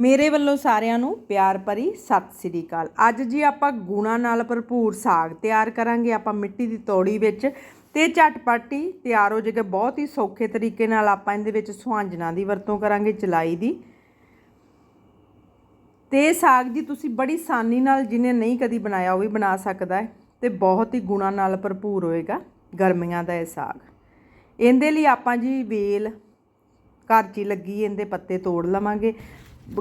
ਮੇਰੇ ਵੱਲੋਂ ਸਾਰਿਆਂ ਨੂੰ ਪਿਆਰ ਭਰੀ ਸਤਿ ਸ੍ਰੀ ਅਕਾਲ। ਅੱਜ ਜੀ ਆਪਾਂ ਗੁਣਾ ਨਾਲ ਭਰਪੂਰ ਸਾਗ ਤਿਆਰ ਕਰਾਂਗੇ। ਆਪਾਂ ਮਿੱਟੀ ਦੀ ਤੌੜੀ ਵਿੱਚ ਤੇ ਝਟਪਟੀ ਤਿਆਰ ਹੋ ਜਾਏਗਾ। ਬਹੁਤ ਹੀ ਸੌਖੇ ਤਰੀਕੇ ਨਾਲ ਆਪਾਂ ਇਹਦੇ ਵਿੱਚ ਸੁਹਾਂਜਣਾ ਦੀ ਵਰਤੋਂ ਕਰਾਂਗੇ, ਚਲਾਈ ਦੀ। ਤੇ ਇਹ ਸਾਗ ਜੀ ਤੁਸੀਂ ਬੜੀ ਆਸਾਨੀ ਨਾਲ ਜਿਹਨੇ ਨਹੀਂ ਕਦੀ ਬਣਾਇਆ ਉਹ ਵੀ ਬਣਾ ਸਕਦਾ ਹੈ ਤੇ ਬਹੁਤ ਹੀ ਗੁਣਾ ਨਾਲ ਭਰਪੂਰ ਹੋਏਗਾ ਗਰਮੀਆਂ ਦਾ ਇਹ ਸਾਗ। ਇਹਦੇ ਲਈ ਆਪਾਂ ਜੀ ਵੇਲ ਘਰ 'ਚ ਹੀ ਲੱਗੀ, ਇਹਦੇ ਪੱਤੇ ਤੋੜ ਲਵਾਂਗੇ।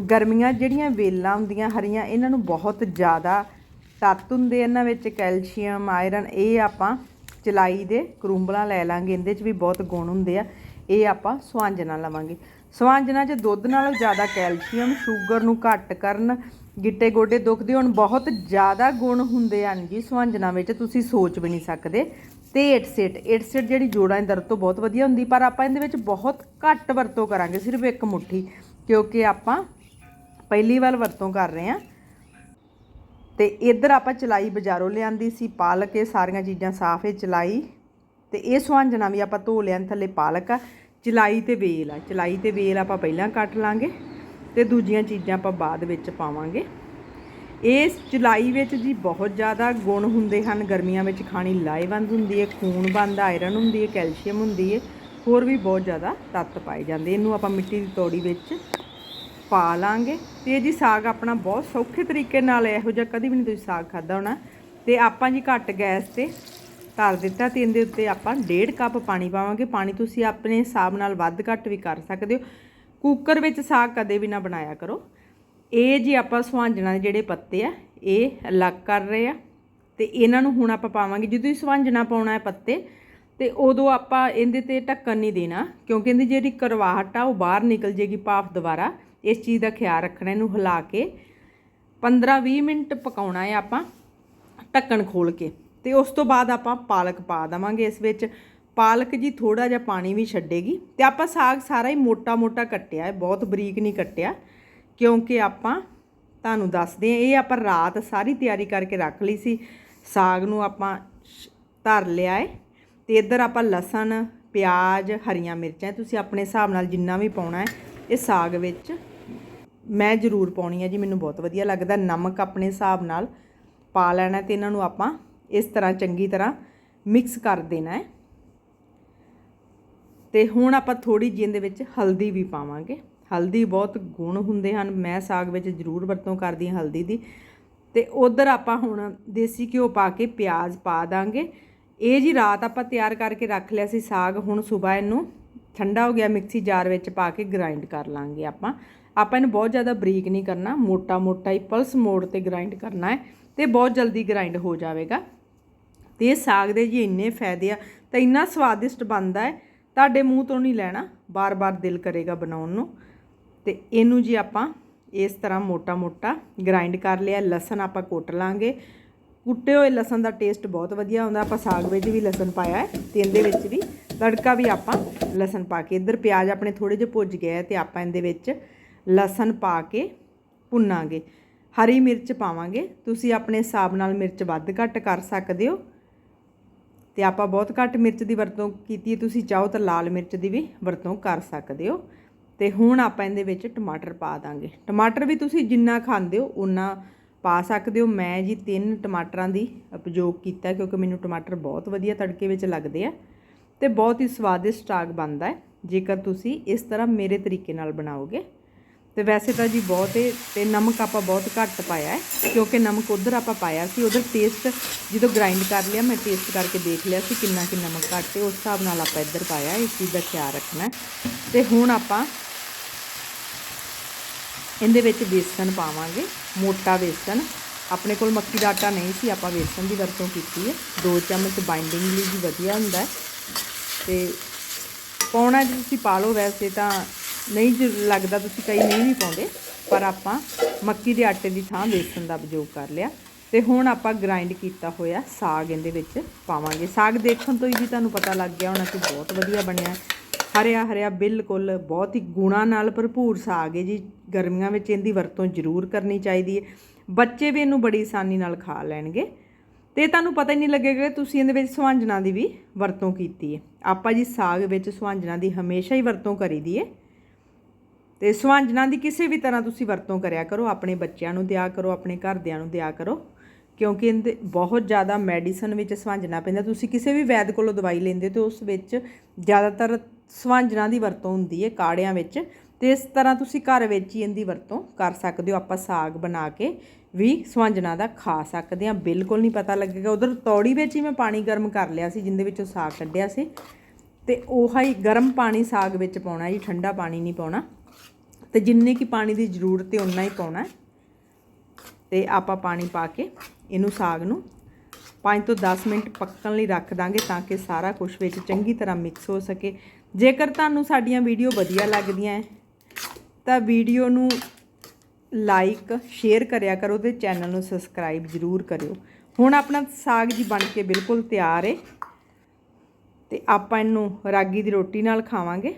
ਗਰਮੀਆਂ ਜਿਹੜੀਆਂ ਵੇਲਾਂ ਹੁੰਦੀਆਂ ਹਰੀਆਂ, ਇਹਨਾਂ ਨੂੰ ਬਹੁਤ ਜ਼ਿਆਦਾ ਤੱਤ ਹੁੰਦੇ ਇਹਨਾਂ ਵਿੱਚ, ਕੈਲਸ਼ੀਅਮ, ਆਇਰਨ, ਇਹ ਆਪਾਂ ਚਲਾਈ ਦੇ ਕਰੂੰਬਲਾਂ ਲੈ ਲਾਂਗੇ, ਇਹਦੇ 'ਚ ਵੀ ਬਹੁਤ ਗੁਣ ਹੁੰਦੇ ਆ, ਇਹ ਆਪਾਂ ਸੁਆਂਜਣਾ ਲਵਾਂਗੇ। ਸੁਆਂਜਣਾ 'ਚ ਦੁੱਧ ਨਾਲੋਂ ਜ਼ਿਆਦਾ ਕੈਲਸ਼ੀਅਮ, ਸ਼ੂਗਰ ਨੂੰ ਘੱਟ ਕਰਨ, ਗਿੱਟੇ ਗੋਡੇ ਦੁਖਦੇ ਹੋਣ, ਬਹੁਤ ਜ਼ਿਆਦਾ ਗੁਣ ਹੁੰਦੇ ਹਨ ਜੀ ਸੁਆਂਜਣਾ ਵਿੱਚ, ਤੁਸੀਂ ਸੋਚ ਵੀ ਨਹੀਂ ਸਕਦੇ। ਤੇ ਏਟਸੇਟ ਏਟਸੇਟ ਜਿਹੜੀ ਜੋੜਾਂ ਦੀ ਦਰਦ ਤੋਂ ਬਹੁਤ ਵਧੀਆ ਹੁੰਦੀ, ਪਰ ਆਪਾਂ ਇਹਦੇ ਵਿੱਚ ਬਹੁਤ ਘੱਟ ਵਰਤੋਂ ਕਰਾਂਗੇ, ਸਿਰਫ ਇੱਕ ਮੁੱਠੀ, ਕਿਉਂਕਿ ਆਪਾਂ ਪਹਿਲੀ ਵਾਰ ਵਰਤੋਂ ਕਰ ਰਹੇ ਹਾਂ। ਤੇ ਇੱਧਰ ਆਪਾਂ ਚਲਾਈ ਬਾਜ਼ਾਰੋਂ ਲਿਆਂਦੀ ਸੀ, ਪਾਲਕ, ਇਹ ਸਾਰੀਆਂ ਚੀਜ਼ਾਂ ਸਾਫ਼ ਹੈ, ਚਲਾਈ। ਤੇ ਇਹ ਸੁਹਾਂਜਣਾ ਵੀ ਆਪਾਂ ਧੋ ਲਿਆਂ, ਥੱਲੇ ਪਾਲਕ ਆ। ਚਲਾਈ ਤੇ ਵੇਲ ਆ, ਚਲਾਈ ਤੇ ਵੇਲ ਆਪਾਂ ਪਹਿਲਾਂ ਕੱਟ ਲਾਂਗੇ ਤੇ ਦੂਜੀਆਂ ਚੀਜ਼ਾਂ ਆਪਾਂ ਬਾਅਦ ਵਿੱਚ ਪਾਵਾਂਗੇ। ਇਸ ਚਲਾਈ ਵਿੱਚ ਜੀ ਬਹੁਤ ਜ਼ਿਆਦਾ ਗੁਣ ਹੁੰਦੇ ਹਨ। ਗਰਮੀਆਂ ਵਿੱਚ ਖਾਣੀ ਲਾਹੇਵੰਦ ਹੁੰਦੀ ਹੈ, ਖੂਨ ਬਣਦਾ ਆਇਰਨ ਹੁੰਦੀ ਹੈ, ਕੈਲਸ਼ੀਅਮ ਹੁੰਦੀ ਹੈ। ਹੋਰ ਵੀ ਬਹੁਤ ਜ਼ਿਆਦਾ ਤੱਤ ਪਾਏ ਜਾਂਦੇ। ਇਹਨੂੰ ਆਪਾਂ ਮਿੱਟੀ ਦੀ ਤੌੜੀ ਵਿੱਚ ਪਾ ਲਾਂਗੇ। ਤੇ ਇਹ ਜੀ ਸਾਗ ਆਪਣਾ ਬਹੁਤ ਸੌਖੇ ਤਰੀਕੇ ਨਾਲ ਇਹੋ ਜਿਹਾ ਕਦੀ ਵੀ ਨਹੀਂ ਤੁਸੀਂ ਸਾਗ ਖਾਦਾ ਹੋਣਾ। ਤੇ ਆਪਾਂ ਜੀ ਘੱਟ ਗੈਸ ਤੇ ਧਰ ਦਿੱਤਾ ਤੇ ਇਹਦੇ ਉੱਤੇ ਆਪਾਂ 1.5 ਕੱਪ ਪਾਣੀ ਪਾਵਾਂਗੇ। ਪਾਣੀ ਤੁਸੀਂ ਆਪਣੇ ਹਿਸਾਬ ਨਾਲ ਵੱਧ ਘੱਟ ਵੀ ਕਰ ਸਕਦੇ ਹੋ। ਕੁੱਕਰ ਵਿੱਚ ਸਾਗ ਕਦੇ ਵੀ ਨਾ ਬਣਾਇਆ ਕਰੋ। ਇਹ ਜੀ ਆਪਾਂ ਸੁਹਾਂਜਣਾ ਦੇ ਜਿਹੜੇ ਪੱਤੇ ਆ, ਇਹ ਅਲੱਗ ਕਰ ਰਹੇ ਆ। ਤੇ ਇਹਨਾਂ ਨੂੰ ਹੁਣ ਆਪਾਂ ਪਾਵਾਂਗੇ। ਜਦੋਂ ਹੀ ਸੁਹਾਂਜਣਾ ਪਾਉਣਾ ਹੈ ਪੱਤੇ, ਤੇ ਉਦੋਂ ਆਪਾਂ ਇਹਦੇ ਤੇ ਢੱਕਣ ਨਹੀਂ ਦੇਣਾ। ਕਿਉਂਕਿ ਇਹਦੀ ਜਿਹੜੀ ਕਰਵਾਹਟ ਆ, ਉਹ ਬਾਹਰ ਨਿਕਲ ਜੇਗੀ ਭਾਫ ਦੁਬਾਰਾ। ਇਸ ਚੀਜ਼ ਦਾ ਖਿਆਲ ਰੱਖਣਾ, ਇਹਨੂੰ ਹਿਲਾ ਕੇ 15-20 ਮਿੰਟ ਪਕਾਉਣਾ ਹੈ ਆਪਾਂ ਢੱਕਣ ਖੋਲ ਕੇ ਤੇ ਉਸ ਤੋਂ ਬਾਅਦ ਆਪਾਂ ਪਾਲਕ ਪਾ ਦਵਾਂਗੇ ਇਸ ਵਿੱਚ। ਪਾਲਕ ਜੀ ਥੋੜਾ ਜਿਹਾ ਪਾਣੀ ਵੀ ਛੱਡੇਗੀ ਤੇ ਆਪਾਂ ਸਾਗ ਸਾਰਾ ਹੀ ਮੋਟਾ-ਮੋਟਾ ਕੱਟਿਆ ਹੈ, ਬਹੁਤ ਬਰੀਕ ਨਹੀਂ ਕੱਟਿਆ ਕਿਉਂਕਿ ਆਪਾਂ ਤੁਹਾਨੂੰ ਦੱਸਦੇ ਹਾਂ, ਇਹ ਆਪਾਂ ਰਾਤ ਸਾਰੀ ਤਿਆਰੀ ਕਰਕੇ ਰੱਖ ਲਈ ਸੀ, ਸਾਗ ਨੂੰ ਆਪਾਂ ਸ਼- ਧਰ ਲਿਆ ਹੈ ਤੇ ਇੱਧਰ ਆਪਾਂ ਲਸਣ, ਪਿਆਜ਼, ਹਰੀਆਂ ਮਿਰਚਾਂ, ਤੁਸੀਂ ਆਪਣੇ ਹਿਸਾਬ ਨਾਲ ਜਿੰਨਾ ਵੀ ਪਾਉਣਾ ਹੈ, ਇਹ ਸਾਗ ਵਿੱਚ ਮੈਂ ਜ਼ਰੂਰ ਪਾਉਣੀ ਹੈ ਜੀ, ਮੈਨੂੰ ਬਹੁਤ ਵਧੀਆ ਲੱਗਦਾ। ਨਮਕ ਆਪਣੇ ਹਿਸਾਬ ਨਾਲ ਪਾ ਲੈਣਾ ਤੇ ਇਹਨਾਂ ਨੂੰ ਆਪਾਂ ਇਸ ਤਰ੍ਹਾਂ ਚੰਗੀ ਤਰ੍ਹਾਂ ਮਿਕਸ ਕਰ ਦੇਣਾ ਹੈ। ਤੇ ਹੁਣ ਆਪਾਂ ਥੋੜੀ ਜਿਹੀ ਇਹਦੇ ਵਿੱਚ ਹਲਦੀ ਵੀ ਪਾਵਾਂਗੇ। ਹਲਦੀ ਬਹੁਤ ਗੁਣ ਹੁੰਦੇ ਹਨ, ਮੈਂ ਸਾਗ ਵਿੱਚ ਜ਼ਰੂਰ ਵਰਤੋਂ ਕਰਦੀ ਹਾਂ ਹਲਦੀ ਦੀ। ਤੇ ਉਧਰ ਆਪਾਂ ਹੁਣ ਦੇਸੀ ਘਿਓ ਪਾ ਕੇ ਪਿਆਜ਼ ਪਾ ਦਾਂਗੇ। ਇਹ ਜੀ ਰਾਤ ਆਪਾਂ ਤਿਆਰ ਕਰਕੇ ਰੱਖ ਲਿਆ ਸੀ ਸਾਗ, ਹੁਣ ਸਵੇਰ ਇਹਨੂੰ ਠੰਡਾ ਹੋ ਗਿਆ ਮਿਕਸੀ ਜਾਰ ਵਿੱਚ ਪਾ ਕੇ ਗ੍ਰਾਈਂਡ ਕਰ ਲਾਂਗੇ ਆਪਾਂ। ਆਪਾਂ ਇਹਨੂੰ ਬਹੁਤ ਜ਼ਿਆਦਾ ਬਰੀਕ ਨਹੀਂ ਕਰਨਾ, ਮੋਟਾ ਮੋਟਾ ਹੀ ਪਲਸ ਮੋੜ ਤੇ ਗ੍ਰਾਈਂਡ ਕਰਨਾ ਹੈ ਤੇ ਬਹੁਤ ਜਲਦੀ ਗ੍ਰਾਈਂਡ ਹੋ ਜਾਵੇਗਾ। ਤੇ ਇਹ ਸਾਗ ਦੇ ਜੀ ਇੰਨੇ ਫਾਇਦੇ ਆ, ਤਾਂ ਇੰਨਾ ਸਵਾਦਿਸ਼ਟ ਬਣਦਾ ਹੈ, ਤੁਹਾਡੇ ਮੂੰਹ ਤੋਂ ਨਹੀਂ ਲੈਣਾ, ਬਾਰ-ਬਾਰ ਦਿਲ ਕਰੇਗਾ ਬਣਾਉਣ ਨੂੰ। ਤੇ ਇਹਨੂੰ ਜੀ ਆਪਾਂ ਇਸ ਤਰ੍ਹਾਂ ਮੋਟਾ-ਮੋਟਾ ਗ੍ਰਾਈਂਡ ਕਰ ਲਿਆ, ਲਸਣ ਆਪਾਂ ਕੁੱਟ ਲਾਂਗੇ। ਕੁੱਟੇ ਹੋਏ ਲਸਣ ਦਾ ਟੇਸਟ ਬਹੁਤ ਵਧੀਆ ਹੁੰਦਾ ਆਪਾਂ ਸਾਗ ਵਿੱਚ ਵੀ ਲਸਣ ਪਾਇਆ ਹੈ ਤੇ ਇਹਦੇ ਵਿੱਚ ਵੀ ਤੜਕਾ ਵੀ ਆਪਾਂ ਲਸਣ ਪਾ ਕੇ, ਇੱਧਰ ਪਿਆਜ਼ ਆਪਣੇ ਥੋੜੇ ਜਿਹੇ ਭੁੱਜ ਗਿਆ ਆ ਤੇ ਆਪਾਂ ਇਹਦੇ ਵਿੱਚ ਲਸਣ ਪਾ ਕੇ ਭੁੰਨਾਂਗੇ। ਹਰੀ ਮਿਰਚ ਪਾਵਾਂਗੇ। ਤੁਸੀਂ ਆਪਣੇ ਹਿਸਾਬ ਨਾਲ ਮਿਰਚ ਵੱਧ ਘੱਟ ਕਰ ਸਕਦੇ ਹੋ। ਤੇ ਆਪਾਂ ਬਹੁਤ ਘੱਟ ਮਿਰਚ ਦੀ ਵਰਤੋਂ ਕੀਤੀ ਹੈ। ਤੁਸੀਂ ਚਾਹੋ ਤਾਂ ਲਾਲ ਮਿਰਚ ਦੀ ਵੀ ਵਰਤੋਂ ਕਰ ਸਕਦੇ ਹੋ। ਤੇ ਹੁਣ ਆਪਾਂ ਇਹਦੇ ਵਿੱਚ ਟਮਾਟਰ ਪਾ ਦਾਂਗੇ। ਟਮਾਟਰ ਵੀ ਤੁਸੀਂ ਜਿੰਨਾ ਖਾਂਦੇ ਹੋ ਉਨਾ ਪਾ ਸਕਦੇ ਹੋ। ਮੈਂ ਜੀ ਤਿੰਨ ਟਮਾਟਰਾਂ ਦੀ ਉਪਯੋਗ ਕੀਤਾ, ਕਿਉਂਕਿ ਮੈਨੂੰ ਟਮਾਟਰ ਬਹੁਤ ਵਧੀਆ ਤੜਕੇ ਵਿੱਚ ਲੱਗਦੇ ਆ ਤੇ ਬਹੁਤ ਹੀ ਸਵਾਦਿਸ਼ਟ ਸਾਗ ਬਣਦਾ ਹੈ। ਜੇਕਰ ਤੁਸੀਂ ਇਸ ਤਰ੍ਹਾਂ ਮੇਰੇ ਤਰੀਕੇ ਨਾਲ ਬਣਾਓਗੇ ਤੇ ਵੈਸੇ ਤਾਂ ਜੀ ਬਹੁਤ ਹੈ ਤੇ ਨਮਕ ਆਪਾਂ ਬਹੁਤ ਘੱਟ ਪਾਇਆ ਹੈ, ਕਿਉਂਕਿ ਨਮਕ ਉਧਰ ਆਪਾਂ ਪਾਇਆ ਸੀ, ਉਧਰ ਟੇਸਟ ਜਦੋਂ ਗ੍ਰਾਈਂਡ ਕਰ ਲਿਆ, ਮੈਂ ਟੇਸਟ ਕਰਕੇ ਦੇਖ ਲਿਆ ਸੀ ਕਿੰਨਾ ਕਿ ਨਮਕ ਘੱਟ ਹੈ ਉਸ ਹਿਸਾਬ ਨਾਲ ਆਪਾਂ ਇੱਧਰ ਪਾਇਆ, ਇਸ ਚੀਜ਼ ਦਾ ਖਿਆਲ ਰੱਖਣਾ ਹੈ। ਤੇ ਹੁਣ ਆਪਾਂ ਇਹਦੇ ਵਿੱਚ ਬੇਸਨ ਪਾਵਾਂਗੇ, ਮੋਟਾ ਬੇਸਨ। ਆਪਣੇ ਕੋਲ ਮੱਕੀ ਦਾ ਆਟਾ ਨਹੀਂ ਸੀ, ਆਪਾਂ ਬੇਸਨ ਦੀ ਵਰਤੋਂ ਕੀਤੀ ਹੈ। ਦੋ ਚਮਚ ਬਾਈਂਡਿੰਗ ਲਈ ਵੀ ਵਧੀਆ ਹੁੰਦਾ ਹੈ। ਤੇ ਪਾਉਣਾ ਜੇ ਤੁਸੀਂ ਪਾ ਲਓ, ਵੈਸੇ ਤਾਂ ਨਹੀਂ ਜ ਲੱਗਦਾ ਤੁਸੀਂ ਕਈ ਨਹੀਂ ਵੀ ਪਾਉਂਦੇ, ਪਰ ਆਪਾਂ ਮੱਕੀ ਦੇ ਆਟੇ ਦੀ ਥਾਂ ਬੇਸਨ ਦਾ ਉਪਯੋਗ ਕਰ ਲਿਆ। ਤੇ ਹੁਣ ਆਪਾਂ ਗ੍ਰਾਈਂਡ ਕੀਤਾ ਹੋਇਆ ਸਾਗ ਇਹਦੇ ਵਿੱਚ ਪਾਵਾਂਗੇ। ਸਾਗ ਦੇਖਣ ਤੋਂ ਹੀ ਵੀ ਤੁਹਾਨੂੰ ਪਤਾ ਲੱਗ ਗਿਆ ਹੋਣਾ ਕਿ ਬਹੁਤ ਵਧੀਆ ਬਣਿਆ। ਹਰਿਆ ਹਰਿਆ, ਬਿਲਕੁਲ ਬਹੁਤ ਹੀ ਗੁਣਾ ਨਾਲ ਭਰਪੂਰ ਸਾਗ ਹੈ ਜੀ। ਗਰਮੀਆਂ ਵਿੱਚ ਇਹਦੀ ਵਰਤੋਂ ਜ਼ਰੂਰ ਕਰਨੀ ਚਾਹੀਦੀ ਹੈ। ਬੱਚੇ ਵੀ ਇਹਨੂੰ ਬੜੀ ਆਸਾਨੀ ਨਾਲ ਖਾ ਲੈਣਗੇ। ਤੇ ਤੁਹਾਨੂੰ ਪਤਾ ਹੀ ਨਹੀਂ ਲੱਗੇਗਾ ਕਿ ਤੁਸੀਂ ਇਹਦੇ ਵਿੱਚ ਸੁਹਾਂਜਣਾ ਦੀ ਵੀ ਵਰਤੋਂ ਕੀਤੀ ਹੈ। ਆਪਾਂ ਜੀ ਸਾਗ ਵਿੱਚ ਸੁਹਾਂਜਣਾ ਦੀ ਹਮੇਸ਼ਾ ਹੀ ਵਰਤੋਂ ਕਰੀਦੀ ਹੈ। ਤੇ ਸੁਹਾਂਜਣਾ ਦੀ ਕਿਸੇ ਵੀ ਤਰ੍ਹਾਂ ਤੁਸੀਂ ਵਰਤੋਂ ਕਰਿਆ ਕਰੋ, ਆਪਣੇ ਬੱਚਿਆਂ ਨੂੰ ਦਿਆ ਕਰੋ, ਆਪਣੇ ਘਰਦਿਆਂ ਨੂੰ ਦਿਆ ਕਰੋ, ਕਿਉਂਕਿ ਇਹਦੇ ਬਹੁਤ ਜ਼ਿਆਦਾ ਮੈਡੀਸਨ ਵਿੱਚ ਸੁਹਾਂਜਣਾ ਪੈਂਦਾ। ਤੁਸੀਂ ਕਿਸੇ ਵੀ ਵੈਦ ਕੋਲੋਂ ਦਵਾਈ ਲੈਂਦੇ ਹੋ ਤੇ ਉਸ ਵਿੱਚ ਜ਼ਿਆਦਾਤਰ ਸੁਹਾਂਜਣਾ ਦੀ ਵਰਤੋਂ ਹੁੰਦੀ ਹੈ ਕਾੜਿਆਂ ਵਿੱਚ ਤੇ ਇਸ ਤਰ੍ਹਾਂ ਤੁਸੀਂ ਘਰ ਵਿੱਚ ਹੀ ਇਹਦੀ ਵਰਤੋਂ ਕਰ ਸਕਦੇ ਹੋ। ਆਪਾਂ ਸਾਗ ਬਣਾ ਕੇ ਵੀ ਸੁਹਾਂਜਣਾ ਦਾ ਖਾ ਸਕਦੇ ਹਾਂ। ਬਿਲਕੁਲ ਨਹੀਂ ਪਤਾ ਲੱਗੇਗਾ। ਉਧਰ ਤੌੜੀ ਵਿੱਚ ਹੀ ਮੈਂ ਪਾਣੀ ਗਰਮ ਕਰ ਲਿਆ ਸੀ, ਜਿੰਦੇ ਵਿੱਚੋਂ ਸਾਗ ਕੱਢਿਆ ਸੀ। ਤੇ ਉਹ ਹੀ ਗਰਮ ਪਾਣੀ ਸਾਗ ਵਿੱਚ ਪਾਉਣਾ ਜੀ, ਠੰਡਾ ਪਾਣੀ ਨਹੀਂ ਪਾਉਣਾ। ਤੇ ਜਿੰਨੇ ਕੀ ਪਾਣੀ ਦੀ ਜ਼ਰੂਰਤ ਹੈ ਉਨਾ ਹੀ ਪਾਉਣਾ ਹੈ। ਤੇ ਆਪਾਂ ਪਾਣੀ ਪਾ ਕੇ ਇਹਨੂੰ ਸਾਗ ਨੂੰ 5 ਤੋਂ 10 ਮਿੰਟ ਪੱਕਣ ਲਈ ਰੱਖ ਦਾਂਗੇ ਤਾਂ ਕਿ ਸਾਰਾ ਕੁਝ ਵਿੱਚ ਚੰਗੀ ਤਰ੍ਹਾਂ ਮਿਕਸ ਹੋ ਸਕੇ। ਜੇਕਰ ਤੁਹਾਨੂੰ ਸਾਡੀਆਂ ਵੀਡੀਓ ਵਧੀਆ ਲੱਗਦੀਆਂ ਹੈ, ਤਾਂ ਵੀਡੀਓ ਨੂੰ ਲਾਈਕ ਸ਼ੇਅਰ ਕਰਿਆ ਕਰੋ ਤੇ ਚੈਨਲ ਨੂੰ ਸਬਸਕ੍ਰਾਈਬ ਜ਼ਰੂਰ ਕਰਿਓ। ਹੁਣ ਆਪਣਾ ਸਾਗ ਜੀ ਬਣ ਕੇ ਬਿਲਕੁਲ ਤਿਆਰ ਹੈ ਤੇ ਆਪਾਂ ਇਹਨੂੰ ਰਾਗੀ ਦੀ ਰੋਟੀ ਨਾਲ ਖਾਵਾਂਗੇ।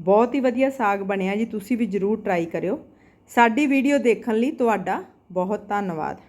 ਬਹੁਤ ਹੀ ਵਧੀਆ ਸਾਗ ਬਣਿਆ ਜੀ, ਤੁਸੀਂ ਵੀ ਜ਼ਰੂਰ ਟਰਾਈ ਕਰਿਓ। ਸਾਡੀ ਵੀਡੀਓ ਦੇਖਣ ਲਈ ਤੁਹਾਡਾ ਬਹੁਤ ਧੰਨਵਾਦ।